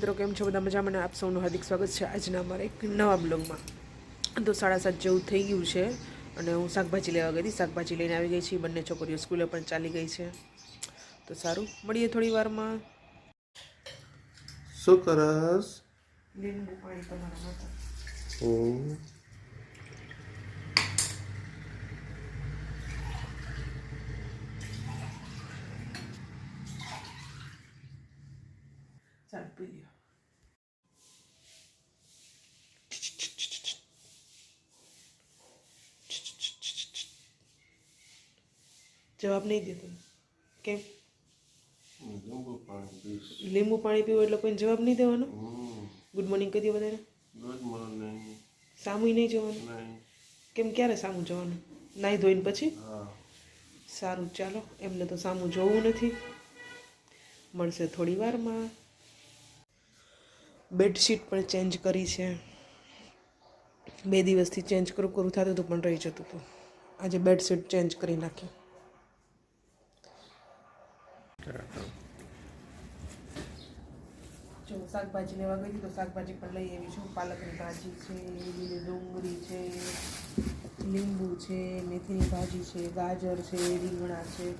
મિત્રો કેમ છો? બધા મજામાં મને આપ સૌનું હાર્દિક સ્વાગત છે આજના અમારા એક નવા બ્લોગમાં. તો સાડા સાત જેવું થઈ ગયું છે અને હું શાકભાજી લેવા ગઈ હતી. શાકભાજી લઈને આવી ગઈ છીએ. બંને છોકરીઓ સ્કૂલે પણ ચાલી ગઈ છે. તો સારું મળીએ થોડી વારમાં. શું કરસ? લીંબુ પાણી તમારા માટે હમ. ચાલ પી લ્યો જવાબ નહીં દેતો. કેમ? લીંબુ પાણી પીવું એટલે કોઈને જવાબ નહીં દેવાનો? ગુડ મોર્નિંગ કહી દે બધાને. ગુડ મોર્નિંગ સામુય નહીં જવાનું? કેમ ક્યારે સામું જવાનું? નાહી ધોઈને પછી? સારું ચાલો. એમને તો સામું જોવું નથી. મળશે થોડી વારમાં. બેડશીટ પણ ચેન્જ કરી છે. બે દિવસથી ચેન્જ કરું કરું થતું હતું પણ રહી જતું હતું. આજે બેડશીટ ચેન્જ કરી નાખી. જો શાકભાજી લેવા ગઈ તો શાકભાજી પણ લઈ આવી છું. પાલકની ભાજી છે, લીલી ડુંગળી છે, લીંબુ છે, મેથીની ભાજી છે, ગાજર છે, રીંગણા છે,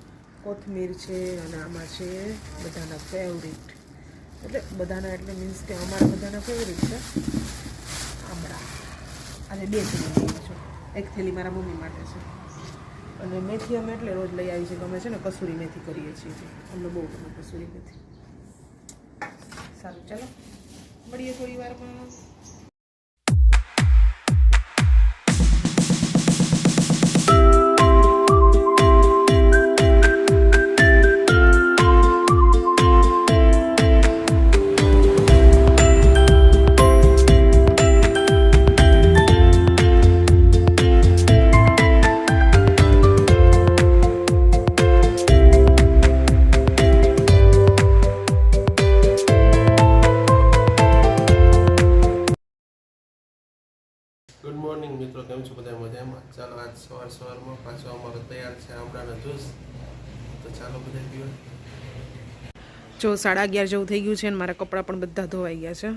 કોથમીર છે અને આમાં છે બધાના ફેવરિટ એટલે બધાના એટલે મીન્સ કે અમારા બધાના ફેવરિટ છે. આમળા. આજે બે થેલી લઈ આવી છું. એક થેલી મારા મમ્મી માટે છે. અને મેથી અમે એટલે રોજ લઈ આવી છે. કે અમે છે ને કસૂરી મેથી કરીએ છીએ. અમને બહુ ગમે કસૂરી મેથી. સારું ચાલો. મળીએ થોડી વારમાં. સવાર પાછો અમારો તૈયાર છે આમળાનો જ્યુસ તો ચાલો બધા પીવો જો સાડા અગિયાર જેવું થઈ ગયું છે અને મારા કપડાં પણ બધા ધોવાઈ ગયા છે.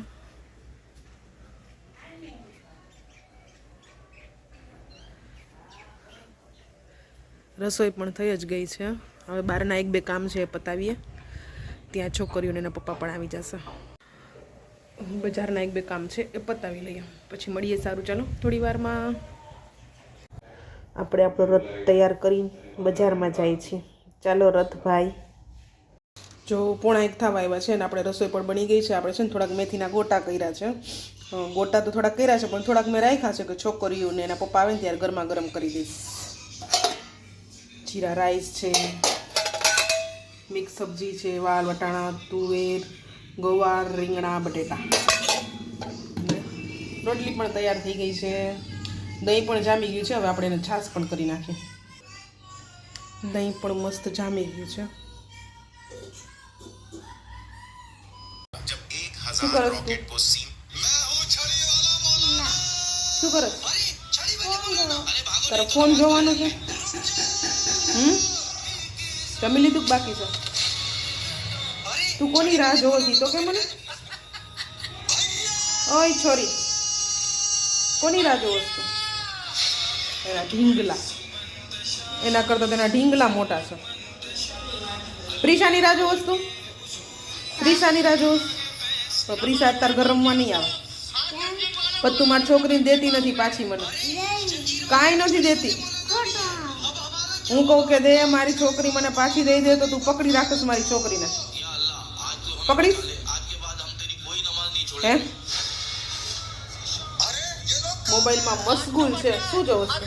રસોઈ પણ થઈ જ ગઈ છે. હવે બહારના એક બે કામ છે એ પતાવીએ. ત્યાં છોકરીઓને એના પપ્પા પણ આવી જશે. બજારના એક બે કામ છે એ પતાવી લઈએ. પછી મળીએ સારું. ચાલો, થોડી વારમાં. આપણે આપણો રથ તૈયાર કરી બજારમાં જાય છીએ. ચાલો રથભાઈ જો પોણા એક થવા આવ્યા છે અને આપણે રસોઈ પણ બની ગઈ છે. આપણે છે ને થોડાક મેથીના ગોટા કર્યા છે. ગોટા તો થોડાક કર્યા છે, પણ થોડાક મેં રાખ્યા છે કે છોકરીઓને એના પપ્પા આવે ને ત્યારે ગરમા ગરમ કરી દઈશ. જીરા રાઈસ છે, મિક્સ સબ્જી છે, વાલ, વટાણા, તુવેર, ગવાર, રીંગણા, બટેટા. રોટલી પણ તૈયાર થઈ ગઈ છે. દહીં પણ જામી ગયું છે હવે આપણે એને છાશ પણ કરી નાખીએ. દહીં પણ મસ્ત જામી ગયું છે. શું કરો તું? શું કરો તારો ફોન જોવાનો છે હમ જમી લીધું બાકી છે તું કોની રાહ જોવો છી તો કે મને ઓય છોરી કોની રાહ જોવો છો એના ઢીંગલા. એના કરતાં તેના ઢીંગલા મોટા છે. પ્રિશાની રાહ વસ્તુ પ્રિશાની રાહ જોવો તો પ્રિશા અત્યારે ઘર રમવા નહીં આવે. પણ મારી છોકરીને દેતી નથી પાછી મને. કાંઈ નથી દેતી. હું કહું કે દે મારી છોકરી મને પાછી દઈ દે તો તું પકડી રાખીશ મારી છોકરીને. પકડીશ? હે? મોબાઈલમાં મશગુલ છે શું જોવો છો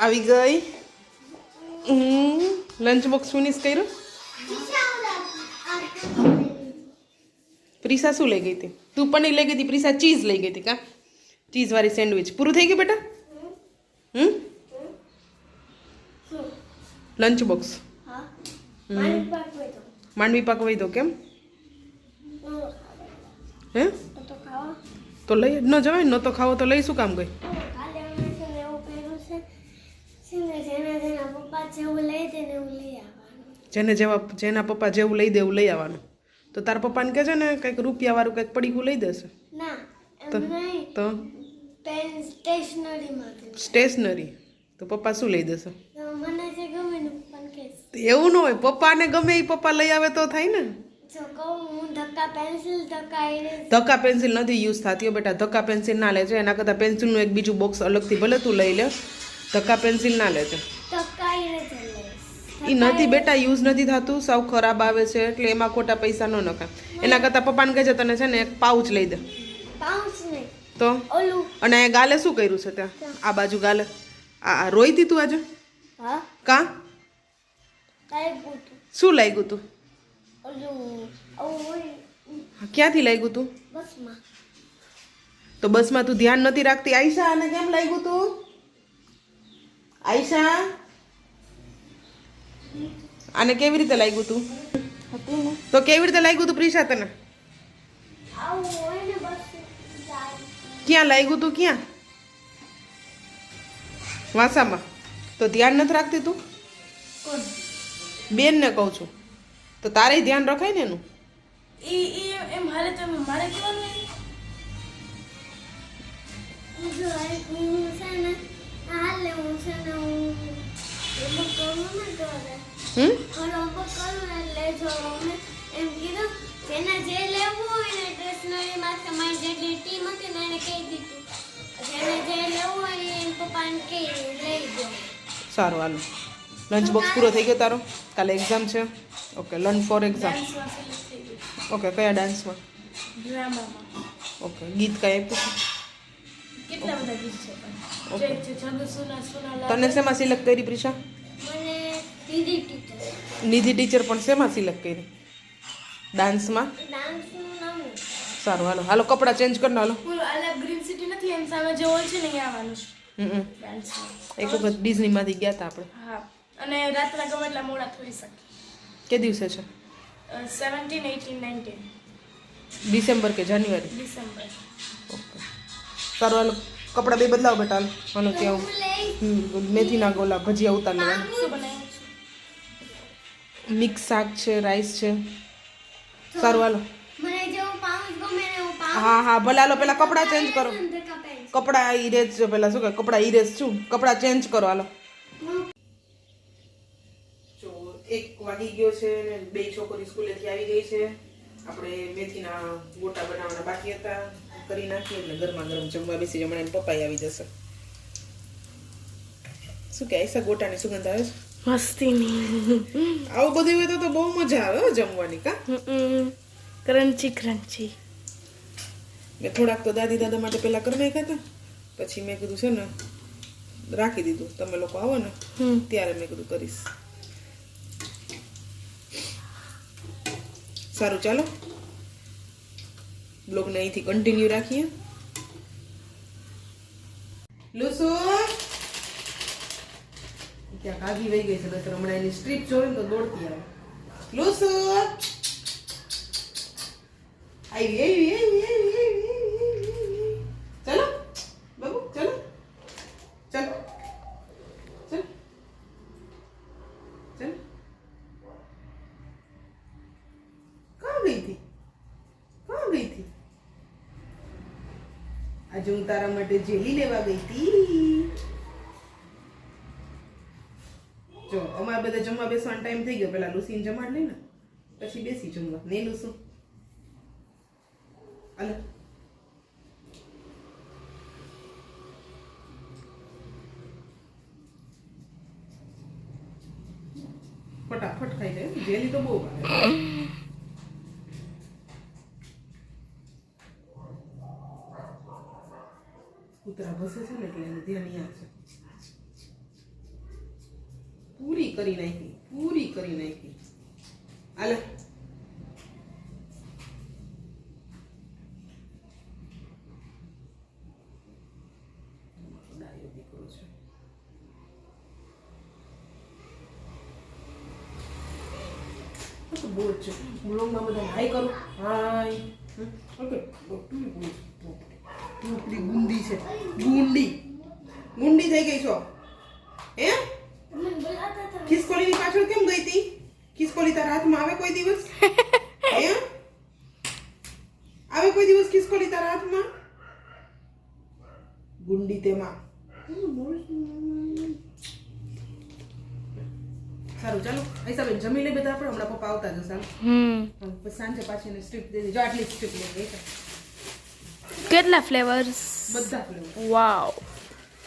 આવી ગઈ લંચ બોક્સ ફિનિશ કર્યું પ્રિસા શું લઈ ગઈ હતી તું પનીર લઈ ગઈ હતી પ્રિસા ચીઝ લઈ ગઈ હતી કા ચીઝ વાળી સેન્ડવિચ પૂરું થઈ ગયું બેટા હમ લંચ બોક્સ માંડવી પાક વહી દો કેમ હે? તો લઈ જ ન જવાય ન તો ખાવો તો લઈ શું કામ ગઈ જેને જેવા જેના પપ્પા જેવું લઈ દે એવું લઈ આવવાનું. તો તારા પપ્પાને કહે છે ને કંઈક રૂપિયાવાળું કંઈક પડીકું લઈ દેશે. ના તો સ્ટેશનરી. તો પપ્પા શું લઈ દેશે? એવું ન હોય પપ્પાને ગમે એ પપ્પા લઈ આવે તો થાય ને. ધક્કા પેન્સિલ નથી યુઝ થતી બેટા. ધક્કા પેન્સિલ ના લેજે. એના કરતાં પેન્સિલનું એક બીજું બોક્સ અલગથી ભલે તું લઈ લે. ધક્કા પેન્સિલ ના લે છે એ નથી બેટા યુઝ નથી થતું. સાવ ખરાબ આવે છે એટલે એમાં ખોટા પૈસા ન નખાય. એના કરતાં પપ્પાને કહેજે તને છે ને એક પાઉચ લઈ દે. પાઉચ નહીં. તો? અને ગાલે શું કર્યું છે ત્યાં? આ બાજુ ગાલે. આ રોઈ હતી તું આજે? કા? શું લાગ્યું તું? ક્યાંથી લાગ્યું તું? બસમાં. તો બસમાં તું ધ્યાન નથી રાખતી? આયશા આને કેમ લાગ્યું તું? આયશા? આને કેવી રીતે લાગ્યું તું? તો કેવી રીતે લાગ્યું તું પ્રિશા તને? ક્યાં લાગ્યું તું ક્યાં? વાસામાં. તો ધ્યાન નથી રાખતી તું? બેનને કહું છું. તો તારે ધ્યાન રખાય ને એનું? ઈ એ એમ હાલે તમે મારે કહેવાનું જો હું છે ને હાલે હું છે ને હું homework કરું ને ઘરે. હમ? homework કરું ને એટલે જો અમે એમ કીધું જેને જે લેવું હોય ને સ્ટેશનરી માથે મારી જેટલી ટીમ હતી ને એને કહી દીધું. જેને જે લેવું હોય એ પપ્પાને કહી લઈ દો સારું હાલો. લંચ બોક્સ પૂરો થઈ ગયો તારો? કાલે એક્ઝામ છે? Okay learn for exam okay કયા ડાન્સમાં ડ્રામામાં ઓકે ગીત કઈ આપ્યું કેટલા બધા ગીત છે ઓકે. છે તને શેમાં સિલેક્ટ કરી પ્રિશા? મને દીદી ટીચર નિધિ ટીચર પણ શેમાં સિલેક્ટ કરી? ડાન્સમાં ડાન્સનું નામ સારું હાલો. હાલો કપડાં ચેન્જ કરી હાલો. ગ્રીન સિટી નથી એમ સામે જે છે ને અહીંયા આવવાનું છે. એક વખત ડિઝનીમાંથી ગયા હતા આપણે. હા. અને રાતના ગમે એટલા મોડા થઈ શકે. કે દિવસે છે? સેવન્ટીન એટીન નાઇન્ટીન ડિસેમ્બર કે જાન્યુઆરી? ડિસેમ્બર. ઓકે. સારું હાલો. કપડાં બે બદલાવ બેટા હાલો. ત્યાં મેથીના ગોલા ભજીયા ઉતાર લેવાના મિક્સ શાક છે રાઈસ છે. સારું હાલો. હા હા ભલે હાલો પેલા કપડાં ચેન્જ કરો. કપડાં ઇરેજ પેલા શું કે કપડાં ઇરેજ છું. કપડાં ચેન્જ કરો હાલો. એક વાગી ગયો છે ને બે છોકરી સ્કૂલેથી આવી ગઈ છે. આપણે મેથીના ગોટા બનાવવાના બાકી હતા. કરી નાખીએ એટલે ગરમા ગરમ જમવા બેસી જમણે પપ્પાઈ આવી જશે. શું કે આઈસા ગોટાની સુગંધ આવે છે? મસ્તીની. આવું બધું હોય તો તો બહુ મજા આવે હો જમવાની કા? Crunchy crunchy. મેં થોડાક તો દાદી દાદા માટે પહેલાં કરી નાખ્યા હતા. પછી મેં કીધું છે ને રાખી દીધું. તમે લોકો આવો ને ત્યારે મેં કીધું કરીશ. સારું, ચાલો. બ્લોગને અહીંથી કન્ટિન્યુ રાખીએ. લુસુ! ક્યાં કાગી વહી ગઈ છે, નહીંતર હમણાં એની સ્ટ્રીપ જોઈ ને તો દોડતી આવે. લુસુ! આવી આવી આવી આવી આવી. ટાઈમ થઈ ગયો, પેલા લુસીને જમાડ લઈ ને પછી બેસી જમવા. નહીં લુસું. અલ ફટાફટ ખાઈ જાય જેલી તો બહુ ભાવે. કૂતરા ભસે છે ને એટલે એનું ધ્યાન અહીંયા છે. પૂરી કરી નાખી. કરી નાખી. હાલ. ડાયો છે. બ્લોગમાં બધા હાય કરું. હાય. બોલ, ગુંડી છે. ગુંડી ગુંડી. થઈ ગઈ છો. હતા ખિસકોલીની પાછળ કેમ ગઈ હતી ખિસકોલી તારા હાથમાં આવે કોઈ દિવસ? આવે કોઈ દિવસ ખિસકોલી તારા હાથમાં? ગુંડી તેમાં. સારું ચાલો. હિસાબે જમી લે બધા આપણે. હમણાં પપ્પા આવતા જશે હમ. પછી સાંજે પાછી એને સ્ટ્રીપ દે જો આટલી સ્ટ્રીપ લઈ ગઈ કેટલા ફ્લેવર્સ બધા ફ્લેવર વાવ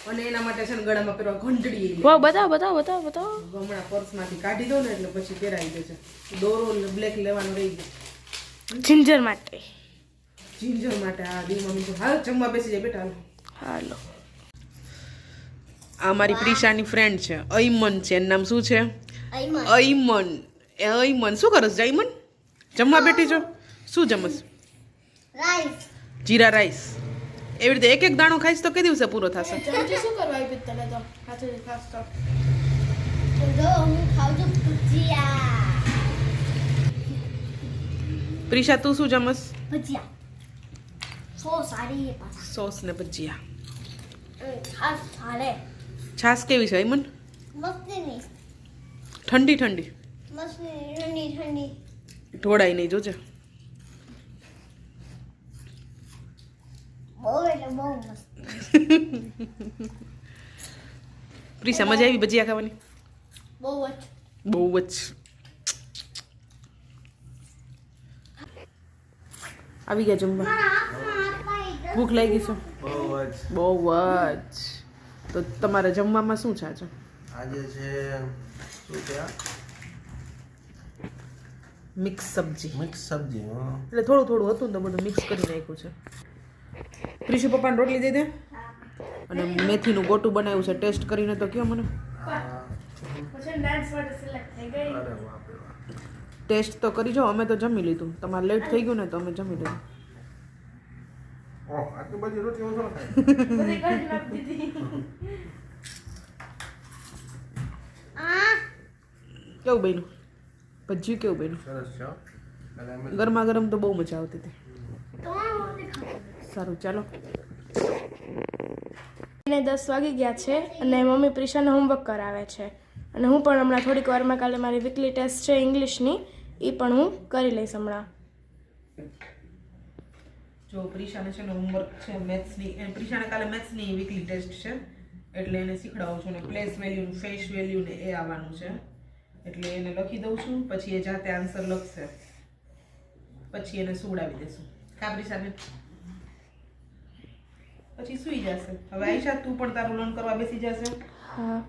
અને એના માટે છે ને ગળામાં પહેરવા ઘંટડી વાહ બતાવો બતાવો બતાવો બતાવો. હમણાં પર્સમાંથી કાઢી દો ને એટલે પછી પહેરાવી દે છે. દોરો ને બ્લેક લેવાનું રહી ગયું. જિંજર માટે. જિંજર માટે આ દી મમ્મી તો હાલ જમવા બેસી જાય બેટા હાલો. હાલો આ મારી પ્રિશાની ફ્રેન્ડ છે અયમન છે. એનું નામ શું છે? અયમન. એ અયમન. શું કરસ જયમન જમવા બેઠી છો? શું જમસ રાઈસ જીરા રાઈસ એવી રીતે એક એક દાણો ખાઈશ તો કે દિવસે પૂરો થશે? શું કરવા આવી તને તો? હાથે ખાસ તો. પ્રિશા તું શું જમસ? ભજીયા. સોસ સારી સોસ ને ભજીયા. ખાસ સારે છાસ કેવી છે અયમન મસ્તી ની. ઠંડી ઠંડી. મસ્તી ઠંડી ઠંડી. ઢોળાઈ નહીં જોજે. પ્રિશા મજા આવી ભજીયા ખાવાની? બહુ જ. બહુ જ. આવી ગયા જમવા. ભૂખ લાગી છે બહુ બહુ જ. તો તમારે જમવામાં શું છે આજે? આજે છે શું કે મિક્સ સબ્જી. મિક્સ સબ્જી હં. એટલે થોડું થોડું હતું ને તો બધું મિક્સ કરી નાખ્યું છે. પ્રિશુ પપ્પાને રોટલી દઈ દે. અને મેથીનું ગોટું બનાવ્યું છે. ટેસ્ટ કરીને તો કયો મને. ટેસ્ટ તો કરી જાઓ અમે તો જમી લીધું. તમારે લેટ થઈ ગયું ને તો અમે જમી લીધું. કેવું બન્યું? ભજીયું કેવું બન્યું? ગરમા ગરમ તો બહુ મજા આવતી હતી. સારું, ચાલો. એને દસ વાગી ગયા છે અને મમ્મી પ્રિશાને હોમવર્ક કરાવે છે. અને હું પણ હમણાં થોડીક વારમાં કાલે મારી વીકલી ટેસ્ટ છે ઇંગ્લિશની એ પણ હું કરી લઈશ હમણાં. જો પ્રિશાને છે ને હોમવર્ક છે મેથ્સની પ્રિશાને કાલે મેથ્સની વીકલી ટેસ્ટ છે. એટલે એને શીખડાવું છું ને પ્લેસ વેલ્યુ ફેસ વેલ્યુ ને એ આવવાનું છે. એટલે એને લખી દઉં છું, પછી એ જાતે આન્સર લખશે. પછી એને સુવડાવી દેશું. કા પ્રિશાબેન? પછી સૂઈ જશે. હવે આઈશા તું પણ તારું લોન કરવા બેસી જશે. હા.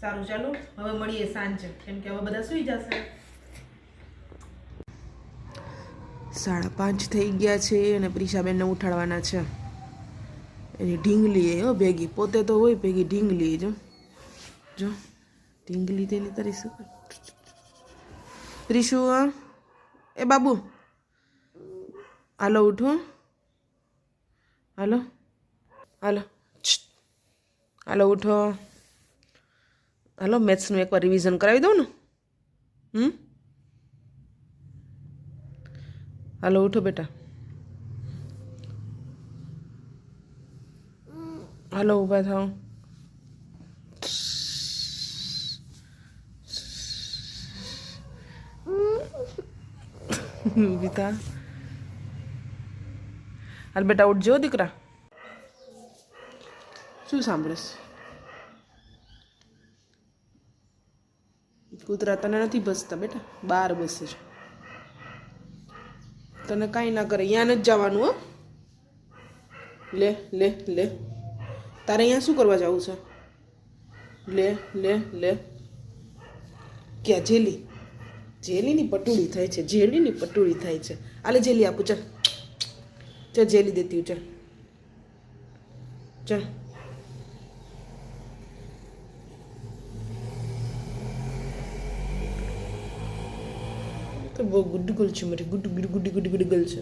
સારું ચાલો. હવે મળીએ સાંજે. કેમ કે હવે બધા સૂઈ જશે. સાડા પાંચ થઈ ગયા છે અને પ્રિશાબેનને ઉઠાડવાના છે. એની ઢીંગલી એ હો ભેગી. પોતે તો હોય ભેગી ઢીંગલી જો જો ઢીંગલી તેની તારી શું પ્રિશુ એ બાબુ. હાલો ઉઠો. હાલો? હાલો. હાલો, ઉઠો. હાલો મેથ્સનું એકવાર રિવિઝન કરાવી દઉં ને? હમ? હાલો, ઉઠો બેટા. હાલો, ઊભા થાઉં થા. હાલ બેટા ઉઠજો દીકરા. શું સાંભળીશ કૂતરા તને નથી બસતા બેટા બહાર બસે છે. તને કાંઈ ના કરે અહીંયા નથી જવાનું, હો. લે લે લે. તારે અહીંયા શું કરવા જવું છે? લે લે લે. ક્યાં, જેલી? જેલીની પટુળી થાય છે, જેલીની પટુળી થાય છે. આલે જેલી આપું, ચાલ. ચાલ જેલી દેતી હું ચાલ ચાલ તો બહુ ગુડ ગુલ છે મારી good good good good good girl છે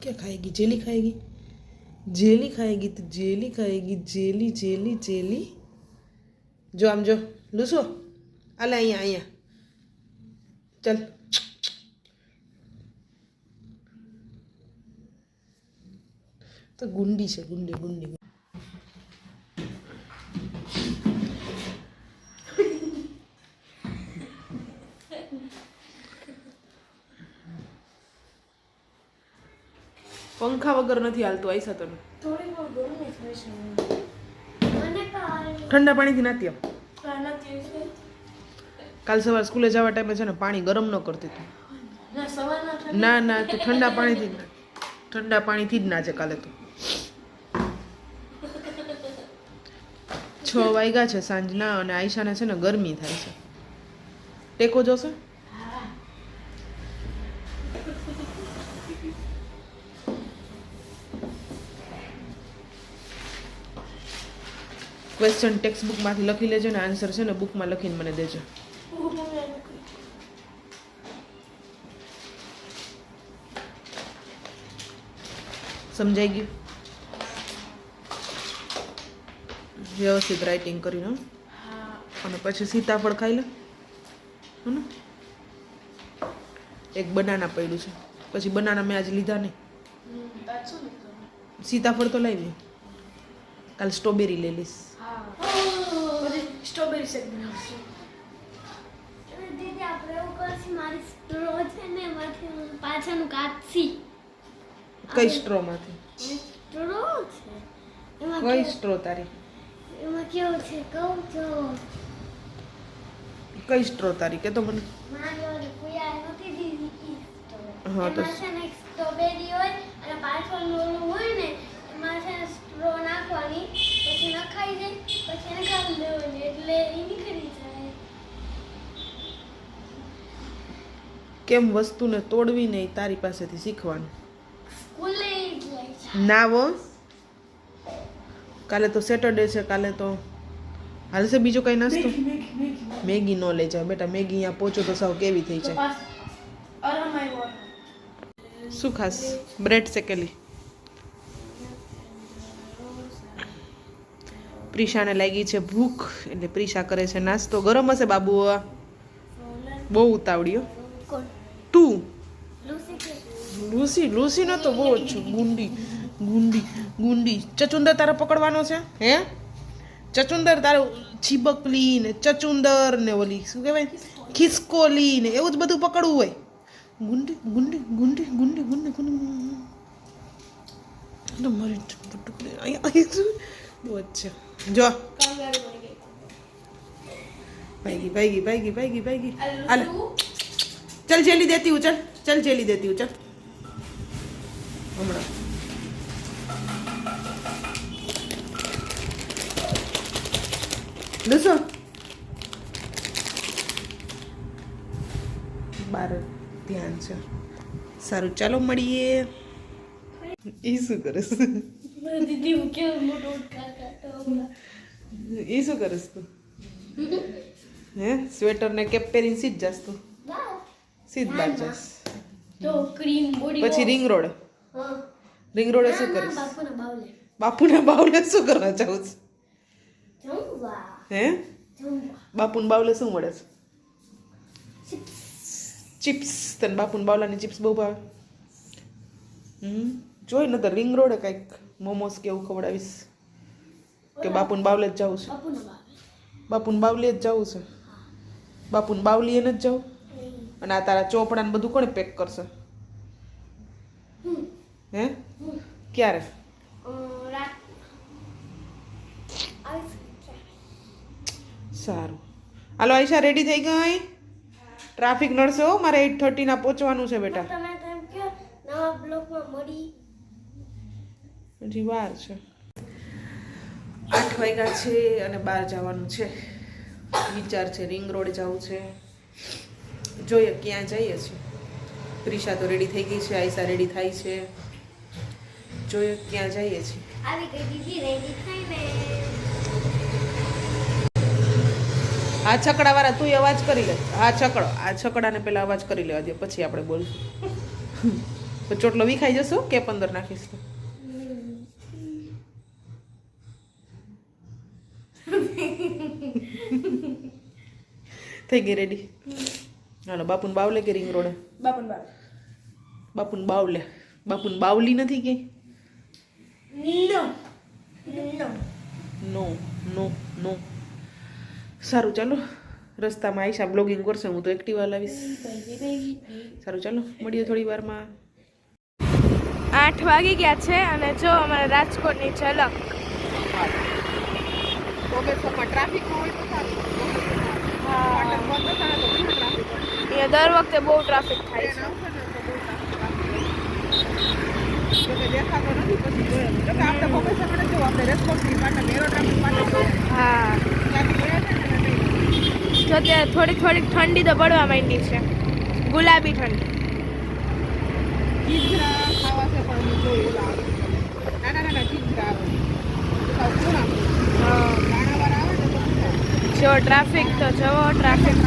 क्या खाएगी जेली खाएगी जेली खाएगी तो जेली खाएगी जेली जेली जेली જો આમ જો લૂસો આલે અહીંયા અહીંયા ચાલ તો ગુંડી છે ગુંડી ગુંડી પંખા વગર નથી હાલતું આઈસા તને ઠંડા પાણીથી નાતી છે. કાલ સવાર સ્કૂલે જવા ટાઈમે છે ને પાણી ગરમ ન કરતી તું. ના ના ના તું ઠંડા પાણીથી જ ઠંડા પાણીથી જ નાચે કાલે તું. છ વાગ્યા છે સાંજના અને આયશાને છે ને ગરમી થાય છે. ટેકો જોશે? ક્વેશ્ચન ટેક્સ્ટ બુકમાંથી લખી લેજો ને આન્સર છે ને બુકમાં લખીને મને દેજો. સમજાઈ ગયું? વ્યવસ્થિત રાઇટિંગ કરીને. અને પછી સીતાફળ ખાઈ લે. હે ને? એક બનાના પડ્યું છે. પછી બનાના મેં આજે લીધા નહીં. સીતાફળ તો લાવી કાલ સ્ટ્રોબેરી લઈ લઈશ. સ્ટ્રોબેરી શેક બનાવશું. દીદી આપણે એવું કરશું. મારી સ્ટ્રો છે ને એમાંથી પાછળનું કાચી. કઈ સ્ટ્રોમાંથી? સ્ટ્રો છે એમાં કઈ સ્ટ્રો તારી? એમાં કેવું છે? કહું છો કઈ સ્ટ્રો તારી? કે તો મને. મારી ઓલી કુયા નથી દીધી હા, તો- છે ને સ્ટ્રોબેરી હોય અને પાછળ ઓલું હોય ને એમાં છે ને સ્ટ્રો નાખવાની પછી નખાઈ જાય પછી એને ખાલી લેવાની એટલે એ નીકળી જાય. કેમ વસ્તુને તોડવી નહીં તારી પાસેથી શીખવાનું? જાય ના વો કાલે તો સેટરડે છે કાલે તો હાલશે બીજું કઈ નાસ્તો? મેગી ન લઈ જાવ બેટા મેગી અહીંયા પહોંચો તો સાવ કેવી થઈ છે આવ્યો. શું ખાસ? બ્રેડ શેકેલી પ્રિશાને લાગી છે ભૂખ એટલે પ્રિશા કરે છે નાસ્તો. ગરમ હશે બાબુ બહુ ઉતાવળ્યો લૂસી લૂસી ન તો બહુ ઓછું ગુંડી ગુંડી ગુંડી. ચચુંદર તારે પકડવાનો છે? હે? ચચુંદર તારે છીબકલી ને ચચુંદર ને ઓલી શું કહેવાય? ખિસકોલી ને એવું જ બધું પકડવું હોય. ગુંડી ગુંડી ગુંડી ગુંડી ગુંડી ગુંડી. મારી અહીંયા અહીં શું? બહુ જ છે. જો. ભાઈગી ભાઈગી ભાઈગી ભાઈગી ભાઈગી. હાલ ચલ જેલી દેતી હું ચલ. ચલ જેલી દેતી હું ચલ. હમણાં. લસણ બાર ધ્યાન છે. સારું ચાલો મળીએ. એ શું કરસ હું એ શું કરસ તું? હે? સ્વેટર ને કેપ પહેરીને સીધ જાસ તું? સીધ બહાર જાસ પછી રિંગ રોડ. હા રિંગ રોડે શું ના, કરીશ બાપુના બાવલે બાપુના બાવલે શું કરવા જાઉં છું જમવા હે જમવા બાપુને બાવલે શું મળે છે ચિપ્સ તને બાપુને બાવલાની ચિપ્સ બહુ ભાવે હમ જોઈ ને તો રિંગ રોડે કાંઈક મોમોસ કે એવું ખવડાવીશ કે બાપુને બાવલે જ જવું છે બાપુના બાવલે બાપુને બાવલીએ જ જવું છે બાપુને બાવલીએ ન જ જવું અને આ તારા ચોપડા ને બધું કોણે પેક કરશે હમ હે? ક્યારે? સારું. હાલો આયશા રેડી થઈ ગઈ ટ્રાફિક નડશે હો મારે એટ થર્ટીના પહોંચવાનું છે બેટા. હજી વાર છે. આઠ વાગ્યા છે અને બહાર જવાનું છે. વિચાર છે રિંગ રોડ જવું છે. જોઈએ ક્યાં જઈએ છીએ. પ્રિશા તો રેડી થઈ ગઈ છે આયસા રેડી થાય છે. જોઈએ ક્યાં જઈએ છીએ. આવી ગઈ દીદી રેડી થઈને આ છકડા વાળા તું અવાજ કરી લે. આ છકડો આ છકડાને પેલા અવાજ કરી લેવા દે પછી આપણે બોલશું. તો ચોટલો વિખાઈ જશો કે પંદર નાખીશ તો? થઈ ગઈ રેડી હાલો બાપુન બાવલે કે રિંગ રોડે? બાપુન બાવલે. બાપુન બાવલે. બાપુન બાવલી નથી કે? નો નો નો નો નો સારું ચાલો. રસ્તામાં આવીશ. બ્લોગિંગ કરશે. હું તો એક્ટિવા લાવીશ સારું ચાલો. મળીએ થોડી વારમાં. આઠ વાગી ગયા છે અને જો અમારા રાજકોટની ઝલક. ટ્રાફિક હોય અહીંયા દર વખતે બહુ ટ્રાફિક થાય છે. હા. જો ત્યાં થોડીક થોડીક ઠંડી તો પડવા માંડી છે. ગુલાબી ઠંડી. જો ટ્રાફિક તો જવો ટ્રાફિક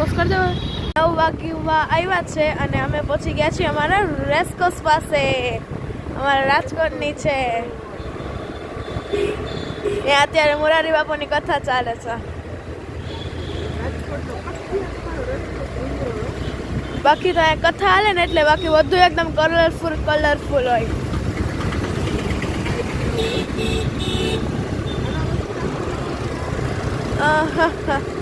પોસ્ટ કરી દો નવ વાગ્યુમાં આવ્યા છે અને અમે પહોંચી ગયા છીએ અમારા રેસ્કોસ પાસે. અમારા રાજકોટની છે. એ અત્યારે મોરારી બાપુની કથા ચાલે છે. બાકી તો કથા હાલે ને એટલે બાકી બધું એકદમ કલરફુલ કલરફુલ હોય. આહ હા હા.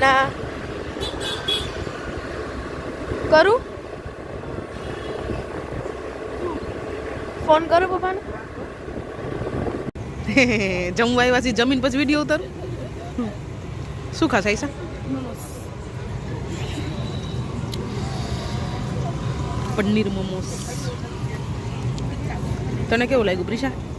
ના. કરું? ફોન કરું પપ્પાને. જમવા આવ્યા છે, જમીન પછી વીડિયો ઉતારું. શું ખાસ આઈસા પનીર મોમોસ. તને કેવું લાગ્યું, પ્રિશા?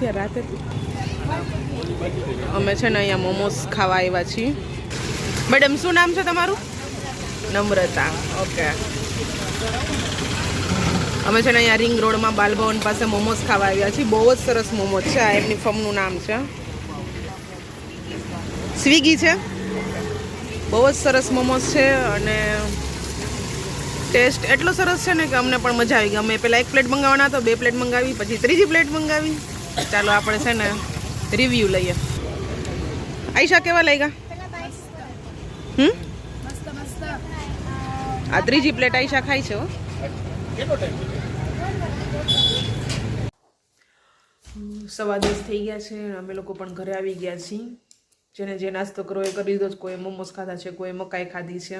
અત્યારે રાતે અમે છે ને અહીંયા મોમોસ ખાવા આવ્યા છીએ. મેડમ, શું નામ છે તમારું? નમ્રતા. ઓકે. અમે છે ને અહીંયા રિંગ રોડમાં બાલભવન પાસે મોમોસ ખાવા આવ્યા છીએ. બહુ જ સરસ મોમોસ છે. આ એમની ફર્મનું નામ છે. સ્વિગી છે. બહુ જ સરસ મોમોસ છે અને ટેસ્ટ એટલો સરસ છે ને કે અમને પણ મજા આવી ગઈ. અમે પહેલાં એક પ્લેટ મંગાવવાના તો બે પ્લેટ મંગાવી, પછી ત્રીજી પ્લેટ મંગાવી. ચાલો આપણે છે ને રિવ્યૂ લઈએ. આઈશા કેવા લાગ્યા? હમ? આ ત્રીજી પ્લેટ આઈશા ખાય છે સવા દસ થઈ ગયા છે, અમે લોકો પણ ઘરે આવી ગયા છીએ. જેને જે નાસ્તો કરવો એ કરી દીધો છે, કોઈ મોમોસ ખાધા છે, કોઈ મકાઈ ખાધી છે.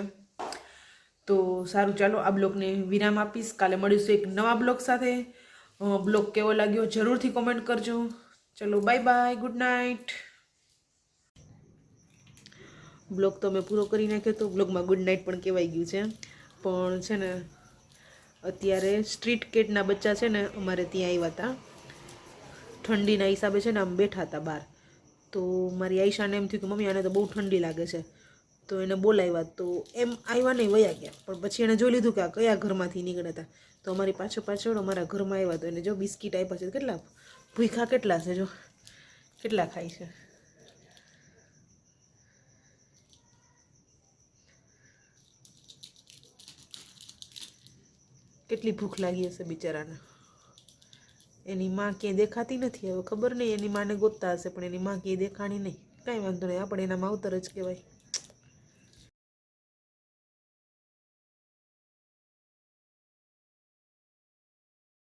તો સારું, ચાલો આ બ્લોગને વિરામ આપીશ. કાલે મળીશું એક નવા બ્લોગ સાથે. બ્લોગ કેવો લાગ્યો જરૂરથી કોમેન્ટ કરજો. ચલો bye bye good night blog તો મેં પૂરો કરી નાખ્યો તો બ્લોગમાં ગુડ નાઇટ પણ કહેવાય ગયું છે. પણ છે ને, અત્યારે સ્ટ્રીટ કેટના બચ્ચા છે ને, અમારે ત્યાં આવ્યા હતા ઠંડીના હિસાબે છે ને, આમ બેઠા હતા બહાર. તો મારી આઈશાને એમ થયું કે, મમ્મી, આને તો બહુ ઠંડી લાગે છે. તો એને બોલાવ્યા તો એમ આવ્યા નહીં વયા ગયા. પણ પછી એણે જોઈ લીધું કે આ કયા ઘરમાંથી નીકળ્યા હતા. તો અમારી પાછળ પાછળ અમારા ઘરમાં આવ્યા તો એને જો બિસ્કિટ આપ્યા છે કેટલા ભૂખા કેટલા છે જો. કેટલા ખાય છે. કેટલી ભૂખ લાગી હશે બિચારાને. એની માં ક્યાંય દેખાતી નથી, હવે ખબર નહીં એની માને ગોતતા હશે, પણ એની માં ક્યાંય દેખાણી નહીં. કાંઈ વાંધો નહીં, આપણે એના માવતર જ કહેવાય.